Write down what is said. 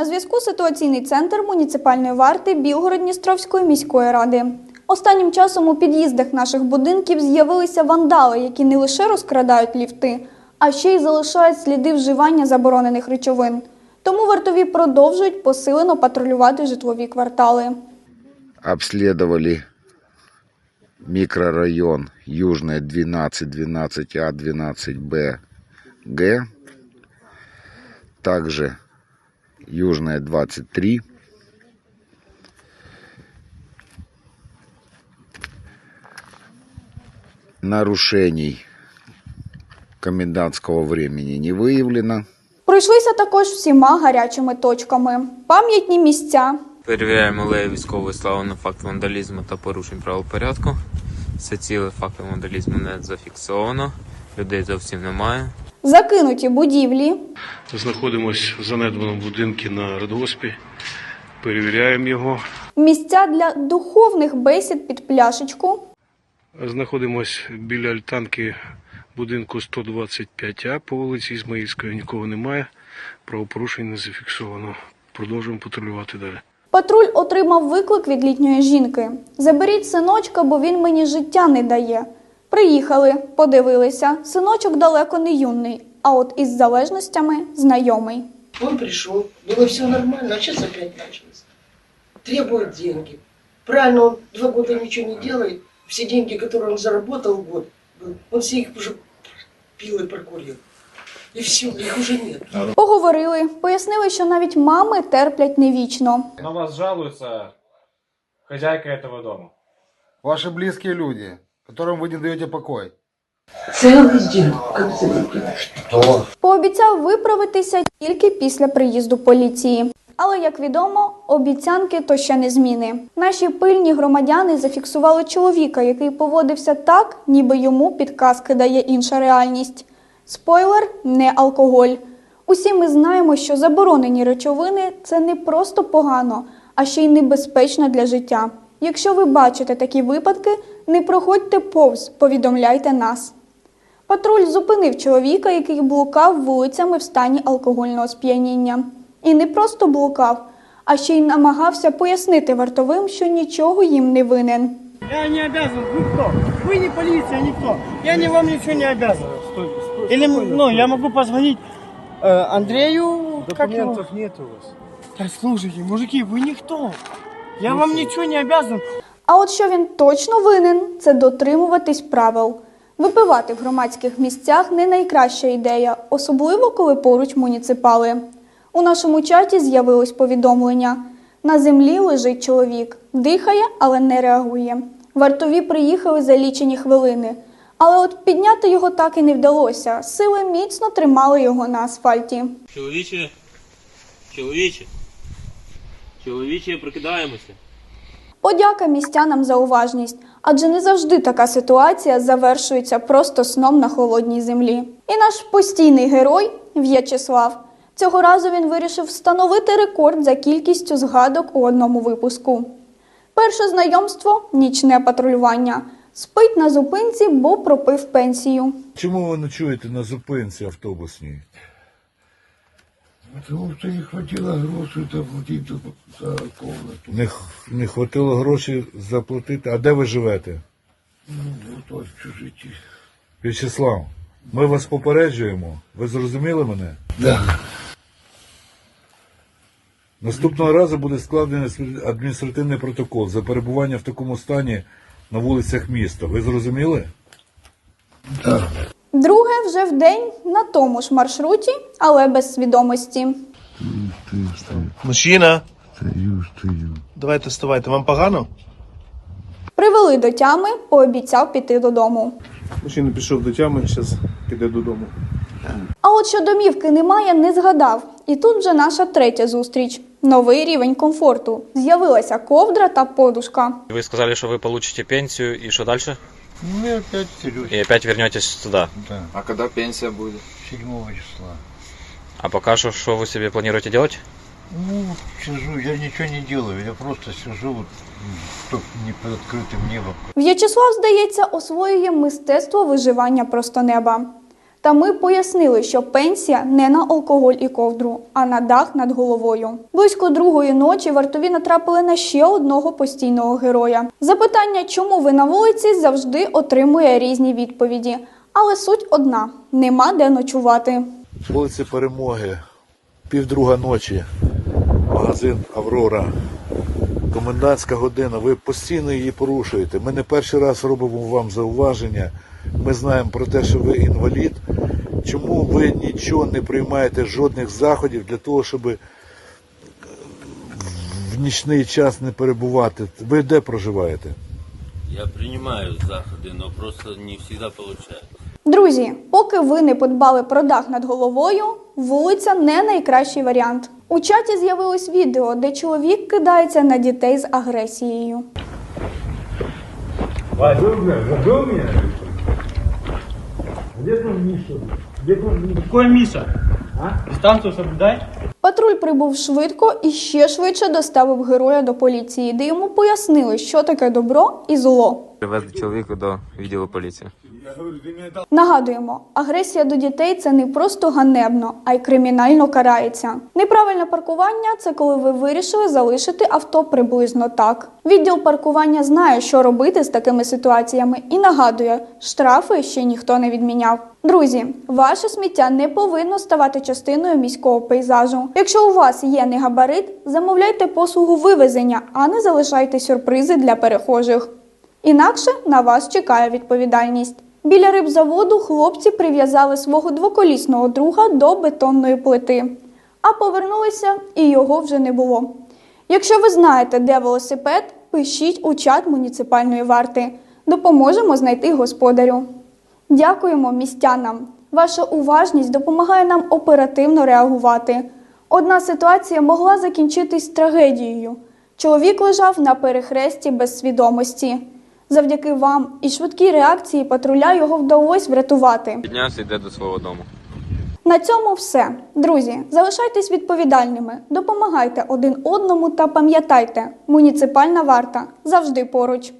на зв'язку ситуаційний центр муніципальної варти Білгород-Дністровської міської ради. Останнім часом у під'їздах наших будинків з'явилися вандали, які не лише розкрадають ліфти, а ще й залишають сліди вживання заборонених речовин. Тому вартові продовжують посилено патрулювати житлові квартали. обследовали микрорайон Южная 12, 12А, 12Б, Г. Также Южная 23. Нарушений комендантского времени не выявлено. Пройшлися також всіма гарячими точками: пам'ятні місця, Перевіряємо алеї військової слави на факт вандалізму та порушень правопорядку. Все ціле факти вандалізму не зафіксовано. Людей зовсім немає. Закинуті будівлі, Знаходимось в занедбаному будинку на Радгоспі. Перевіряємо його. місця для духовних бесід під пляшечку, Знаходимось біля альтанки будинку 125А по вулиці Ізмаїльської. Нікого немає. Правопорушень не зафіксовано. Продовжуємо патрулювати далі. Патруль отримав виклик від літньої жінки. Заберіть синочка, бо він мені життя не дає. Приїхали, подивилися. Синочок далеко не юний, а от із залежностями знайомий. Он пришел, было все нормально, а сейчас опять началось. Требует деньги. Правильно, он два года ничего не делает. Все деньги, которые он заработал в год, он все их уже пил и прокурил. И все, их уже нет. Поговорили, пояснили, що навіть мами терплять невічно. На вас жалуется хозяйка этого дома. Ваши близкие люди, которым вы не даете покой. Целый день, как залепили. Пообіцяв виправитися тільки після приїзду поліції. Але як відомо, обіцянки то ще не зміни. Наші пильні громадяни зафіксували чоловіка, який поводився так, ніби йому підказки дає інша реальність. Спойлер не алкоголь. Усі ми знаємо, що заборонені речовини це не просто погано, а ще й небезпечно для життя. Якщо ви бачите такі випадки, не проходьте повз, повідомляйте нас. Патруль зупинив чоловіка, який блукав вулицями в стані алкогольного сп'яніння. І не просто блукав, а ще й намагався пояснити вартовим, що нічого їм не винен. Я не обязан. Вы кто? Вы не полиция, никто. Я не вам ничего не обязан. Или, ну, я могу позвонить э, Андрею. как его? нет у вас. Да слушайте, мужики, вы никто. Я вам ничего не обязан. А от що він точно винен, це дотримуватись правил. Випивати в громадських місцях не найкраща ідея, особливо коли поруч муніципали. У нашому чаті з'явилось повідомлення: на землі лежить чоловік, дихає, але не реагує. Вартові приїхали за лічені хвилини. Але от підняти його так і не вдалося. Сили міцно тримали його на асфальті. Чоловіче, чоловіче, чоловіче, прокидаємося. Подяка містянам за уважність, адже не завжди така ситуація завершується просто сном на холодній землі. І наш постійний герой В'ячеслав. Цього разу він вирішив встановити рекорд за кількістю згадок у одному випуску. Перше знайомство нічне патрулювання. Спить на зупинці, бо пропив пенсію. Чому ви ночуєте на зупинці автобусній? Потому что не хватило грошей заплатить за комнату. Не, х- не хватило грошей заплатити. А де ви живете? Ну, вот в чужиті. В'ячеслав, ми вас попереджуємо. Ви зрозуміли мене? Да. Наступного разу буде складений адміністративний протокол за перебування в такому стані на вулицях міста. Ви зрозуміли? Друге вже вдень на тому ж маршруті, але без свідомості. Мужчина, Стою, стою. давайте вставайте. Вам погано? Привели до тями, пообіцяв піти додому. Мужчина пішов до тями, зараз піде додому. А от що домівки немає, не згадав. І тут вже наша третя зустріч. Новий рівень комфорту. З'явилася ковдра та подушка. Вы сказали, что вы получите пенсию, и что дальше? Ну, я опять Сереж. И опять вернетесь туда. Да, А когда пенсия будет? 7 числа. А пока что, что вы себе планируете делать? Ну, сижу, я ничего не делаю, я просто сижу, вот, м, только не под открытым небом. В'ячеслав, здається, освоює мистецтво виживання просто неба. Та ми пояснили, що пенсія не на алкоголь і ковдру, а на дах над головою. Близько другої ночі вартові натрапили на ще одного постійного героя. Запитання, чому ви на вулиці, завжди отримує різні відповіді. Але суть одна: нема де ночувати. Вулиці Перемоги, півдруга ночі, магазин Аврора. Комендантська година, ви постійно її порушуєте. Ми не перший раз робимо вам зауваження. Ми знаємо про те, що ви інвалід. Чому ви нічого не приймаєте, жодних заходів для того, щоб в нічний час не перебувати? Ви де проживаєте? Я принимаю заходы, но просто не всегда получается. Друзі, поки ви не подбали про дах над головою, вулиця не найкращий варіант. У чаті з'явилось відео, де чоловік кидається на дітей з агресією. Какой Миша? А? Дистанцию соблюдай. Патруль прибув швидко і ще швидше доставив героя до поліції, де йому пояснили, що таке добро і зло. Привезли чоловіка до відділу поліції. Нагадуємо, агресія до дітей це не просто ганебно, а й кримінально карається. Неправильне паркування це коли ви вирішили залишити авто приблизно так. Відділ паркування знає, що робити з такими ситуаціями, і нагадує, штрафи ще ніхто не відміняв. Друзі, ваше сміття не повинно ставати частиною міського пейзажу. Якщо у вас є негабарит, замовляйте послугу вивезення, а не залишайте сюрпризи для перехожих. Інакше на вас чекає відповідальність. Біля рибзаводу хлопці прив'язали свого двоколісного друга до бетонної плити, а повернулися і його вже не було. Якщо ви знаєте, де велосипед, пишіть у чат муніципальної варти. Допоможемо знайти господарю. Дякуємо містянам. Ваша уважність допомагає нам оперативно реагувати. Одна ситуація могла закінчитись трагедією. Чоловік лежав на перехресті без свідомості. Завдяки вам і швидкій реакції патруля його вдалося врятувати. Піднявся йде до свого дому. На цьому все. Друзі, залишайтесь відповідальними, допомагайте один одному та пам'ятайте, муніципальна варта завжди поруч.